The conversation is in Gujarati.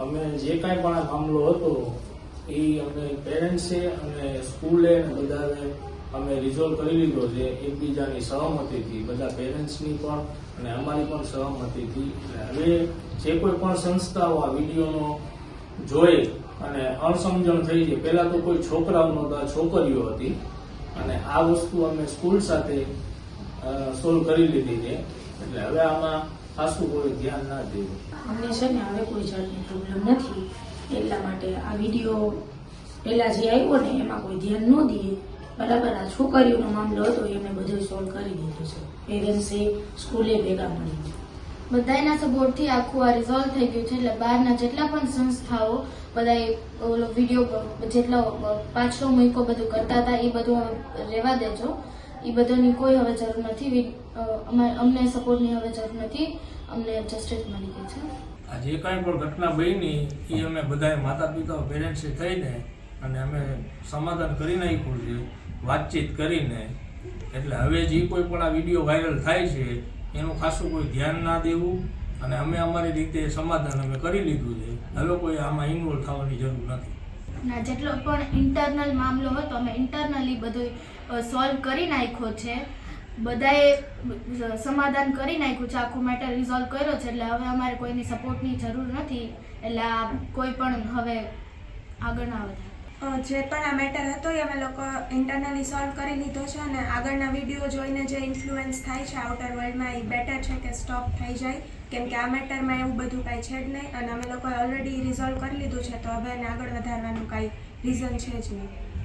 અમે જે કાંઈ પણ મામલો હતો, એ અમે પેરેન્ટ્સે અને સ્કૂલે બધાને અમે રિઝોલ્વ કરી લીધો છે, એકબીજાની સહમતીથી. બધા પેરેન્ટ્સની પણ અને અમારી પણ સહમતીથી. હવે જે કોઈ પણ સંસ્થાઓ આ વિડીયોનો જોઈ અને અણસમજણ થઈ છે, પહેલાં તો કોઈ છોકરાઓ નહોતા, છોકરીઓ હતી. અને આ વસ્તુ અમે સ્કૂલ સાથે સોલ્વ કરી લીધી છે. એટલે હવે આમાં ખાસું કોઈ ધ્યાન ના દેવું અમને છે ને હવે કોઈ જાતની પ્રોબ્લેમ નથી. એટલા માટે આ વીડિયો પહેલા જે આવ્યો ને એમાં કોઈ ધ્યાન ન દઈએ બરાબર આ છોકરીઓનો મામલો હતો એમને બધો સોલ્વ કરી દીધો છે. પેરેન્ટ્સે સ્કૂલે ભેગા મળી બધાના સપોર્ટથી આખું આ રિઝોલ્વ થઈ ગયું છે એટલે બહારના જેટલા પણ સંસ્થાઓ બધા ઓલો વીડિયો જેટલો પાછલો મૂકો બધું કરતા હતા એ બધું હવે રહેવા દેજો. એ બધાની કોઈ હવે જરૂર નથી. અમને સપોર્ટની હવે જરૂર નથી. અમને જસ્ટિસ મળી ગઈ છે. જે કાંઈ પણ ઘટના બની એ અમે બધાએ માતા પિતા પેરેન્ટ્સે થઈને અને અમે સમાધાન કરી નાખ્યું છે, વાતચીત કરીને. એટલે હવે જે કોઈ પણ આ વીડિયો વાયરલ થાય છે, એનું ખાસું કોઈ ધ્યાન ના દેવું અને અમે અમારી રીતે સમાધાન અમે કરી લીધું છે. હવે કોઈ આમાં ઇન્વોલ્વ થવાની જરૂર નથી. ના, જેટલો પણ ઇન્ટરનલ મામલો હતો, અમે ઇન્ટરનલી બધું સોલ્વ કરી નાખ્યો છે. બધાએ સમાધાન કરી નાખ્યું છે, આખું મેટર રિઝોલ્વ કર્યો છે, એટલે હવે અમારે કોઈની સપોર્ટની જરૂર નથી. એટલે આ કોઈ પણ હવે આગળ ના વધારે જે પણ આ મેટર હતો એ અમે લોકો ઇન્ટરનલી સોલ્વ કરી લીધો છે અને આગળના વીડિયો જોઈને જે ઇન્ફ્લુઅન્સ થાય છે આઉટર વર્લ્ડમાં એ બેટર છે કે સ્ટોપ થઈ જાય. કેમ કે આ મેટરમાં એવું બધું કાંઈ છે જ નહીં અને અમે લોકોએ ઓલરેડી રિઝોલ્વ કરી લીધું છે તો હવે એને આગળ વધારવાનું કાંઈ રીઝન છે જ નહીં.